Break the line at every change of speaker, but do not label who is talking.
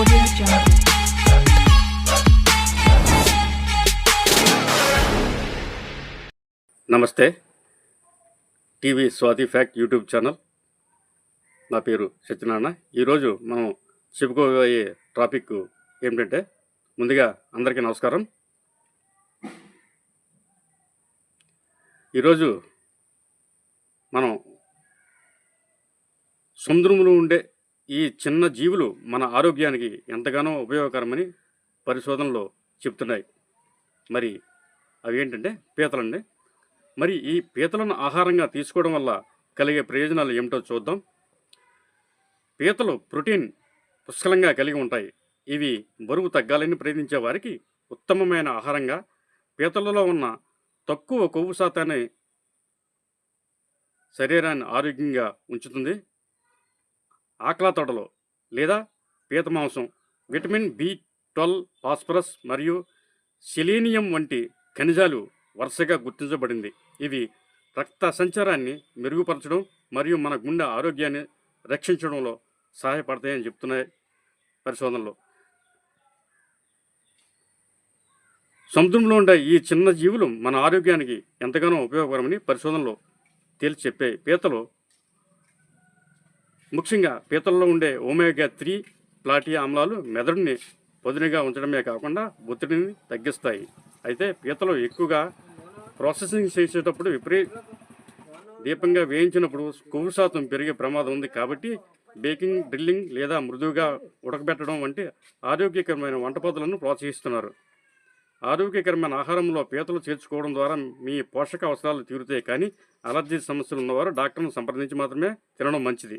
నమస్తే. TV Swathi fact YouTube channel. నా పేరు సత్యనారాయణ. ఈరోజు మనం చెప్పుకోబోయే టాపిక్ ఏమిటంటే ముందుగా అందరికీ నమస్కారం. ఈరోజు మనం సముద్రంలో ఉండే ఈ చిన్న జీవులు మన ఆరోగ్యానికి ఎంతగానో ఉపయోగకరమని పరిశోధనలో చెప్తున్నాయి. మరి అవి ఏంటంటే పీతలండి. మరి ఈ పీతలను ఆహారంగా తీసుకోవడం వల్ల కలిగే ప్రయోజనాలు ఏమిటో చూద్దాం. పీతలు ప్రోటీన్ పుష్కలంగా కలిగి ఉంటాయి. ఇవి బరువు తగ్గాలని ప్రయత్నించే వారికి ఉత్తమమైన ఆహారంగా పీతలలో ఉన్న తక్కువ కొవ్వు శాతాన్ని శరీరాన్ని ఆరోగ్యంగా ఉంచుతుంది. ఆక్లా తోటలో లేదా పీత మాంసం విటమిన్ బి ట్వెల్వ్ ఫాస్ఫరస్ మరియు సెలీనియం వంటి ఖనిజాలు వరుసగా గుర్తించబడింది. ఇవి రక్త సంచారాన్ని మెరుగుపరచడం మరియు మన గుండె ఆరోగ్యాన్ని రక్షించడంలో సహాయపడతాయని చెప్తున్నాయి పరిశోధనలు. సముద్రంలో ఉండే ఈ చిన్న జీవులు మన ఆరోగ్యానికి ఎంతగానో ఉపయోగకరమని పరిశోధనలో తేల్చి చెప్పాయి. పీతలు ముఖ్యంగా పీతల్లో ఉండే ఒమేగా త్రీ ప్లాటీ ఆమ్లాలు మెదడుని పదునుగా ఉంచడమే కాకుండా ఒత్తిడిని తగ్గిస్తాయి. అయితే పీతలు ఎక్కువగా ప్రాసెసింగ్ చేసేటప్పుడు విపరీ దీపంగా వేయించినప్పుడు కొవ్వు శాతం పెరిగే ప్రమాదం ఉంది కాబట్టి బేకింగ్ డ్రిల్లింగ్ లేదా మృదువుగా ఉడకబెట్టడం వంటి ఆరోగ్యకరమైన వంట పద్ధతులను ప్రోత్సహిస్తున్నారు. ఆరోగ్యకరమైన ఆహారంలో పీతలు చేర్చుకోవడం ద్వారా మీ పోషక అవసరాలు తీరుతాయి కానీ అలర్జీ సమస్యలు ఉన్నవారు డాక్టర్ను సంప్రదించి మాత్రమే తినడం మంచిది.